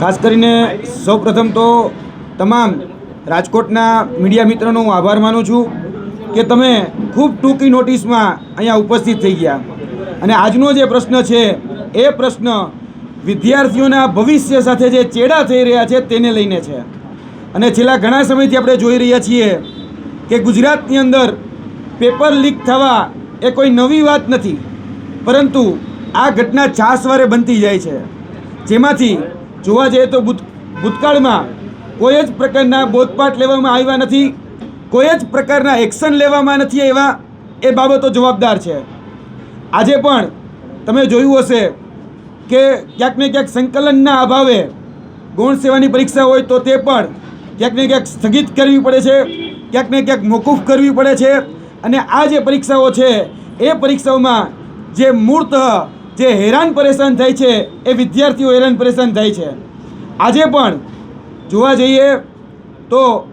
ખાસ કરીને સૌપ્રથમ તો તમામ રાજકોટના મીડિયા મિત્રોનો હું આભાર માનું છું કે તમે ખૂબ ટૂંકી નોટિસમાં અહીંયા ઉપસ્થિત થઈ ગયા. અને આજનો જે પ્રશ્ન છે, એ પ્રશ્ન વિદ્યાર્થીઓના ભવિષ્ય સાથે જે ચેડા થઈ રહ્યા છે તેને લઈને છે. અને છેલ્લા ઘણા સમયથી આપણે જોઈ રહ્યા છીએ કે ગુજરાતની અંદર પેપર લીક થવા એ કોઈ નવી વાત નથી. પરંતુ આ ઘટના છાસવારે બનતી જાય છે. જેમાંથી જોવા જઈએ તો ભૂત ભૂતકાળમાં કોઈ જ પ્રકારના બોધપાઠ લેવામાં આવ્યા નથી, કોઈ જ પ્રકારના એક્શન લેવામાં નથી એવા એ બાબતો જવાબદાર છે. આજે પણ તમે જોયું હશે કે ક્યાંક ને ક્યાંક સંકલનના અભાવે ગૌણ સેવાની પરીક્ષા હોય તો તે પણ ક્યાંક ને ક્યાંક સ્થગિત કરવી પડે છે, ક્યાંક ને ક્યાંક મોકૂફ કરવી પડે છે અને આ જે પરીક્ષાઓ છે, એ પરીક્ષાઓમાં જે મૂળતઃ જે હેરાન પરેશાન થાય છે, એ વિદ્યાર્થીઓ હેરાન પરેશાન થાય છે. આજે પણ જોવા જઈએ તો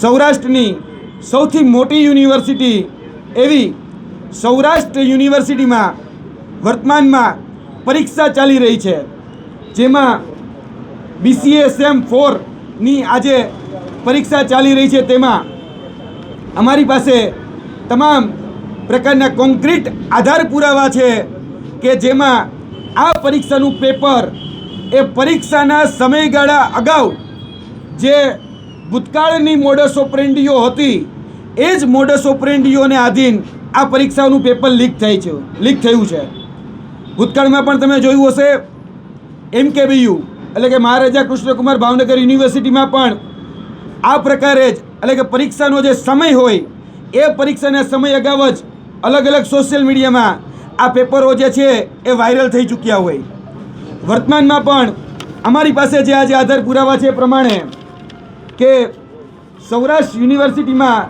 સૌરાષ્ટ્રની સૌથી મોટી યુનિવર્સિટી એવી સૌરાષ્ટ્ર યુનિવર્સિટીમાં વર્તમાનમાં પરીક્ષા ચાલી રહી છે. જેમાં બીસીએ સેમ ફોરની આજે પરીક્ષા ચાલી રહી છે. તેમાં અમારી પાસે તમામ પ્રકારના કોન્ક્રીટ આધાર પુરાવા છે. કે જેમાં આ પરીક્ષાનું પેપર એ પરીક્ષાના સમયગાળા અગાઉ જે ભૂતકાળની મોડસ ઓપરેન્ડીઓ હતી, એ જ મોડસ ઓપરેન્ડીઓને આધીન આ પરીક્ષાનું પેપર લીક થાય છે, લીક થયું છે. ભૂતકાળમાં પણ તમે જોયું હશે, એમ કે બીયુ એટલે કે મહારાજા કૃષ્ણકુમાર ભાવનગર યુનિવર્સિટીમાં પણ આ પ્રકારે જ, એટલે કે પરીક્ષાનો જે સમય હોય, એ પરીક્ષાના સમય અગાઉ જ અલગ અલગ સોશિયલ મીડિયામાં આ પેપરો જે છે એ વાયરલ થઈ ચૂક્યા હોય. વર્તમાનમાં પણ અમારી પાસે જે આજે આધાર પુરાવા છે પ્રમાણે કે સૌરાષ્ટ્ર યુનિવર્સિટીમાં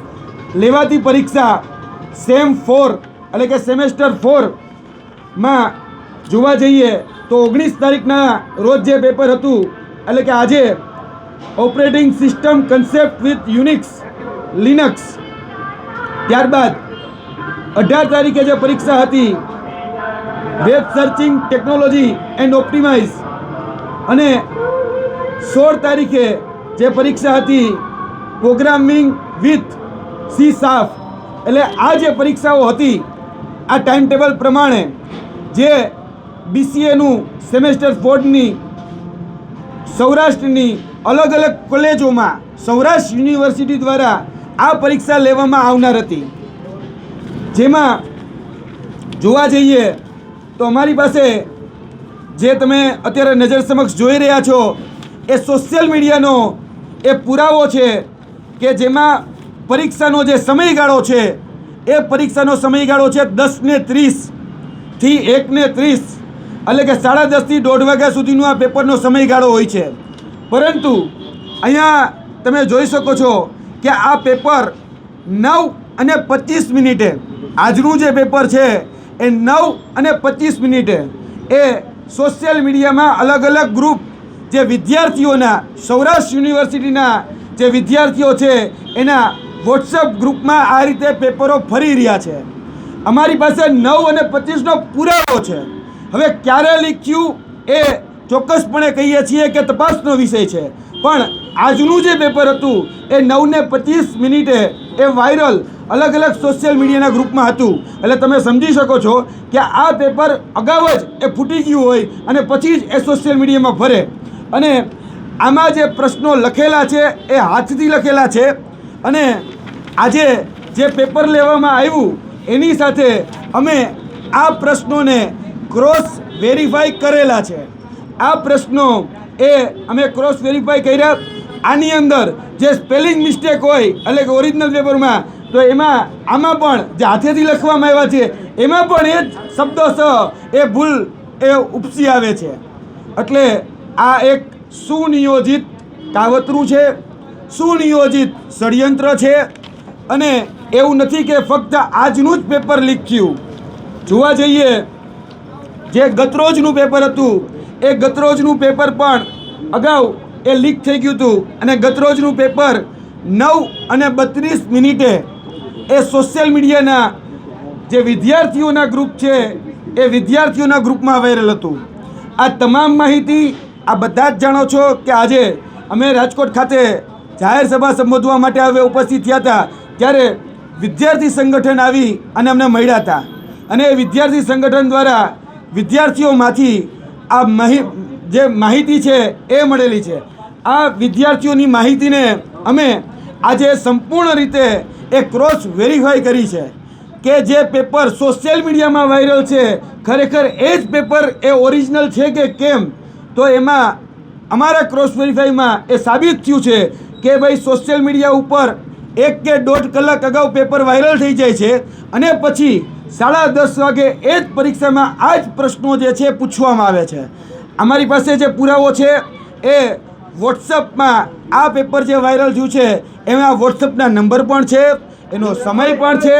લેવાતી પરીક્ષા સેમ ફોર એટલે કે સેમેસ્ટર ફોરમાં જોવા જઈએ તો ઓગણીસ તારીખના રોજ જે પેપર હતું, એટલે કે આજે operating system concept with Unix Linux ત્યારબાદ અઢાર તારીખે જે પરીક્ષા હતી web searching technology and optimise. અને સોળ તારીખે જે પરીક્ષા હતી, પ્રોગ્રામિંગ વિથ સી સાફ. એટલે આ જે પરીક્ષાઓ હતી, આ ટાઈમ ટેબલ પ્રમાણે જે બીસીએનું સેમેસ્ટર ફોર્ડની સૌરાષ્ટ્રની અલગ અલગ કોલેજોમાં, સૌરાષ્ટ્ર યુનિવર્સિટી દ્વારા આ પરીક્ષા લેવામાં આવનાર હતી. જેમાં જોવા જઈએ તો અમારી પાસે જે તમે અત્યારે નજર સમક્ષ જોઈ રહ્યા છો, એ સોશિયલ મીડિયાનો એ પુરાવો છે કે જેમાં પરીક્ષાનો જે સમયગાળો છે, એ પરીક્ષાનો સમયગાળો છે દસ ને ત્રીસથી એક ને ત્રીસ. એટલે કે સાડા દસથી દોઢ વાગ્યા સુધીનો આ પેપરનો સમયગાળો હોય છે. પરંતુ અહીંયા તમે જોઈ શકો છો કે આ પેપર નવ અને પચીસ મિનિટે આજનું જે પેપર છે એ નવ અને પચીસ મિનિટે. એ સોશિયલ મીડિયામાં અલગ અલગ ગ્રુપ જે વિદ્યાર્થીઓના, સૌરાષ્ટ્ર યુનિવર્સિટીના જે વિદ્યાર્થીઓ છે, એના વોટ્સઅપ ગ્રુપમાં આ રીતે પેપરો ફરી રહ્યા છે. અમારી પાસે નવ અને પચીસનો પુરાવો છે. હવે ક્યારે લીખ્યું એ ચોક્કસપણે કહીએ છીએ કે તપાસનો વિષય છે. પણ આજનું જે પેપર હતું, એ નવ ને પચીસ મિનિટે એ વાયરલ અલગ અલગ સોશિયલ મીડિયાના ગ્રુપમાં હતું. એટલે તમે સમજી શકો છો કે આ પેપર અગાઉ જ એ ફૂટી ગયું હોય અને પછી જ એ સોશિયલ મીડિયામાં ફરે. અને આમાં જે પ્રશ્નો લખેલા છે એ હાથથી લખેલા છે. અને આજે જે પેપર લેવામાં આવ્યું, એની સાથે અમે આ પ્રશ્નોને ક્રોસ વેરીફાઈ કરેલા છે. આ પ્રશ્નો એ અમે ક્રોસ વેરીફાઈ કર્યા. આની અંદર જે સ્પેલિંગ મિસ્ટેક હોય, એટલે કે ઓરિજિનલ પેપરમાં તો એમાં, આમાં પણ જે હાથેથી લખવામાં આવ્યા છે, એમાં પણ એ જ શબ્દોસહ એ ભૂલ, એ ઉપસી આવે છે. એટલે આ એક સુનિયોજિત કાવતરું છે, સુનિયોજિત ષડયંત્ર છે, અને એવું નથી કે ફક્ત આજનું જ પેપર લીક થયું જોવા જઈએ, જે ગતરોજનું પેપર હતું, એ ગતરોજનું પેપર પણ અગાઉ એ લીક થઈ ગયું હતું. અને ગતરોજનું પેપર નવ અને બત્રીસ મિનિટે એ સોશિયલ મીડિયાના જે વિદ્યાર્થીઓના ગ્રુપ છે, એ વિદ્યાર્થીઓના ગ્રુપમાં વાયરલ હતું. આ તમામ માહિતી આ બધા જ જાણો છો કે આજે અમે રાજકોટ ખાતે જાહેર સભા સંબોધવા માટે હવે ઉપસ્થિત થયા હતા. ત્યારે વિદ્યાર્થી સંગઠન આવી અને અમને મળ્યા હતા. અને એ વિદ્યાર્થી સંગઠન દ્વારા વિદ્યાર્થીઓમાંથી આ માહિ જે માહિતી છે એ મળેલી છે. આ વિદ્યાર્થીઓની માહિતીને અમે આજે સંપૂર્ણ રીતે એ ક્રોસ વેરીફાઈ કરી છે કે જે પેપર સોશિયલ મીડિયામાં વાયરલ છે, ખરેખર એ જ પેપર એ ઓરિજિનલ છે કે કેમ? તો એમાં અમારા ક્રોસ વેરીફાઈમાં એ સાબિત થયું છે કે ભાઈ સોશિયલ મીડિયા ઉપર એક કે દોઢ કલાક અગાઉ પેપર વાયરલ થઈ જાય છે અને પછી સાડા દસ વાગે એ જ પરીક્ષામાં આ જ પ્રશ્નો જે છે પૂછવામાં આવે છે. અમારી પાસે જે પુરાવો છે એ વોટ્સઅપમાં આ પેપર જે વાયરલ થયું છે એમાં વોટ્સઅપના નંબર પણ છે એનો સમય પણ છે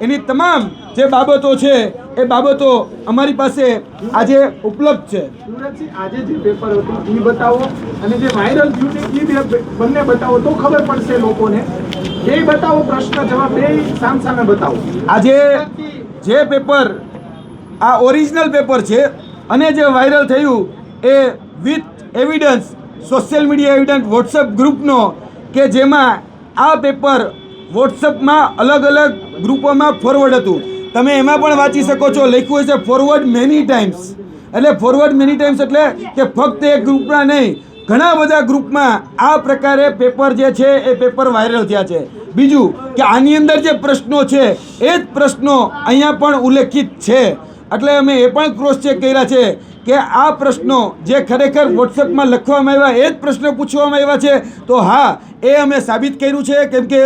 એની તમામ જે બાબતો છે એ બાબતો અમારી પાસે આજે ઉપલબ્ધ છે. આજે જે પેપર હતું એ બતાવો. અને જે વાયરલ થયું છે એ બંને બતાવો તો ખબર પડશે લોકોને. એ બતાવો પ્રશ્ન જવાબ બે સામસામે બતાવો. આજે જે પેપર આ ઓરિજિનલ પેપર છે અને જે વાયરલ થયું એ with evidence social media evidence WhatsApp ગ્રુપનો કે જેમાં આ પેપર વોટ્સઅપમાં અલગ અલગ ગ્રુપોમાં ફોરવર્ડ હતું. તમે એમાં પણ વાંચી શકો છો, લખ્યું છે ફોરવર્ડ મેની ટાઈમ્સ એટલે ફોરવર્ડ મેની ટાઈમ્સ એટલે કે ફક્ત એક ગ્રુપમાં નહીં, ઘણા બધા ગ્રુપમાં આ પ્રકારે પેપર જે છે, એ પેપર વાયરલ થયા છે. બીજું કે આની અંદર જે પ્રશ્નો છે, એ જ પ્રશ્નો અહીંયા પણ ઉલ્લેખિત છે. એટલે અમે એ પણ ક્રોસ ચેક કર્યા છે કે આ પ્રશ્નો જે ખરેખર વોટ્સએપમાં લખવામાં આવ્યા, એ જ પ્રશ્નો પૂછવામાં આવ્યા છે. તો હા, એ અમે સાબિત કર્યું છે, કેમ કે